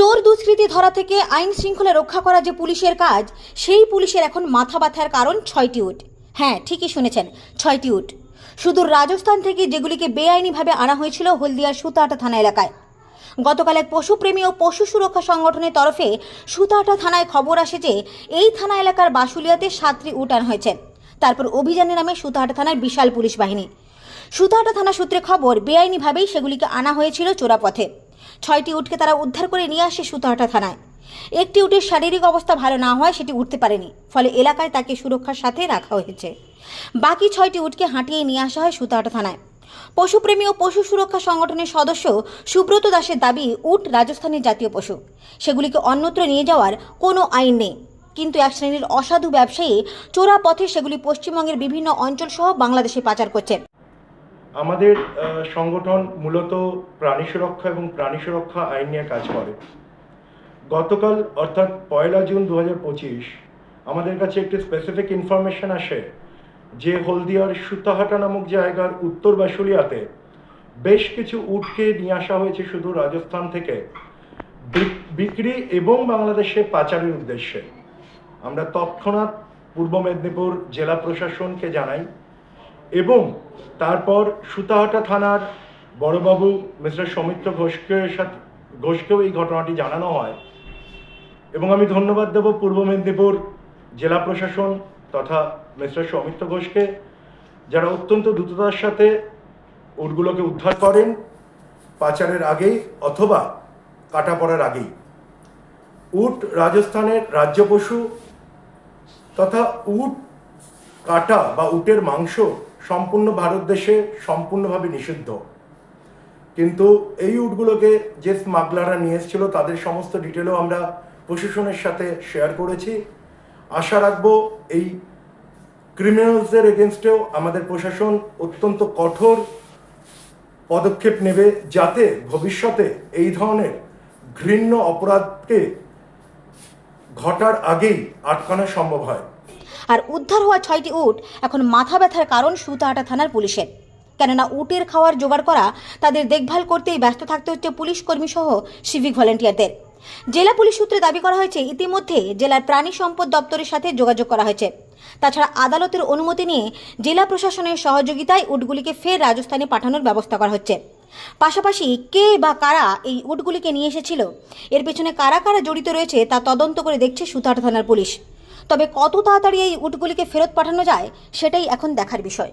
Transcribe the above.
চোর দুষ্কৃতি ধরা থেকে আইন শৃঙ্খলা রক্ষা করা যে পুলিশের কাজ, সেই পুলিশের এখন মাথা ব্যথার কারণ ছয়টি উট। হ্যাঁ ঠিকই শুনেছেন, ছয়টি উট। সুদূর রাজস্থান থেকে যেগুলিকে বেআইনিভাবে আনা হয়েছিল হলদিয়ার সুতাহাটা থানা এলাকায়। গতকাল এক পশুপ্রেমী ও পশু সুরক্ষা সংগঠনের তরফে সুতাহাটা থানায় খবর আসে যে, এই থানা এলাকার বাসুলিয়াতে সাতটি উট আনা হয়েছে। তারপর অভিযানের নামে সুতাহাটা থানার বিশাল পুলিশ বাহিনী। সুতাহাটা থানা সূত্রে খবর, বেআইনিভাবেই সেগুলিকে আনা হয়েছিল চোরাপথে। ছয়টি উটকে তারা উদ্ধার করে নিয়ে আসে সুতাহাটা থানায়। একটি উটের শারীরিক অবস্থা ভালো না হয় সেটি উঠতে পারেনি, ফলে এলাকায় তাকে সুরক্ষার সাথে রাখা হয়েছে। বাকি ছয়টি উটকে হাঁটিয়ে নিয়ে আসা হয় সুতাহাটা থানায়। পশুপ্রেমী ও পশু সুরক্ষা সংগঠনের সদস্য সুব্রত দাসের দাবি, উট রাজস্থানের জাতীয় পশু। সেগুলিকে অন্যত্র নিয়ে যাওয়ার কোনো আইন নেই। কিন্তু এক শ্রেণির অসাধু ব্যবসায়ী চোরা পথে সেগুলি পশ্চিমবঙ্গের বিভিন্ন অঞ্চল সহ বাংলাদেশে পাচার করছে। আমাদের সংগঠন মূলত প্রাণী সুরক্ষা এবং প্রাণী সুরক্ষা আইন নিয়ে কাজ করে। গতকাল, অর্থাৎ পয়লা জুন দুহাজার পঁচিশ, আমাদের কাছে একটি স্পেসিফিক ইনফরমেশন আসে যে হলদিয়ার সুতাহাটা নামক জায়গার উত্তর বাসুলিয়াতে বেশ কিছু উটকে নিয়ে আসা হয়েছে শুধু রাজস্থান থেকে। বিক্রি এবং বাংলাদেশে পাচারের উদ্দেশ্যে। আমরা তৎক্ষণাৎ পূর্ব মেদিনীপুর জেলা প্রশাসনকে জানাই এবং তারপর সুতাহাটা থানার বড়বাবু মিস্টার সৌমিত্র ঘোষকে সাথে, ঘোষকেও এই ঘটনাটি জানানো হয়। এবং আমি ধন্যবাদ দেব পূর্ব মেদিনীপুর জেলা প্রশাসন তথা মিস্টার সৌমিত্র ঘোষকে, যারা অত্যন্ত দ্রুততার সাথে উটগুলোকে উদ্ধার করেন পাচারের আগেই অথবা কাটা পড়ার আগেই। উট রাজস্থানের রাজ্য পশু তথা উট কাটা বা উটের মাংস সম্পূর্ণ ভারত দেশে সম্পূর্ণভাবে নিষিদ্ধ। কিন্তু এই উটগুলোকে যে স্মাগলাররা নিয়ে এসেছিল, তাদের সমস্ত ডিটেলও আমরা প্রশাসনের সাথে শেয়ার করেছি। আশা রাখব এই ক্রিমিনালসদের এগেনস্টেও আমাদের প্রশাসন অত্যন্ত কঠোর পদক্ষেপ নেবে, যাতে ভবিষ্যতে এই ধরনের ঘৃণ্য অপরাধকে ঘটার আগেই আটকানো সম্ভব হয়। আর উদ্ধার হওয়া ছয়টি উট এখন মাথা ব্যথার কারণ সুতাহাটা থানার পুলিশের। কেননা উটের খাওয়ার জোগাড় করা, তাদের দেখভাল করতেই ব্যস্ত থাকতে হচ্ছে পুলিশ কর্মী সহ সিভিক ভলেন্টিয়ারদের। জেলা পুলিশ সূত্রে দাবি করা হয়েছে, ইতিমধ্যে জেলার প্রাণী সম্পদ দপ্তরের সাথে যোগাযোগ করা হয়েছে। তাছাড়া আদালতের অনুমতি নিয়ে জেলা প্রশাসনের সহযোগিতায় উটগুলিকে ফের রাজস্থানে পাঠানোর ব্যবস্থা করা হচ্ছে। পাশাপাশি কে বা কারা এই উটগুলিকে নিয়ে এসেছিল, এর পেছনে কারা কারা জড়িত রয়েছে তা তদন্ত করে দেখছে সুতাহাটা থানার পুলিশ। তবে কত তাড়াতাড়ি এই উটগুলিকে ফেরত পাঠানো যায় সেটাই এখন দেখার বিষয়।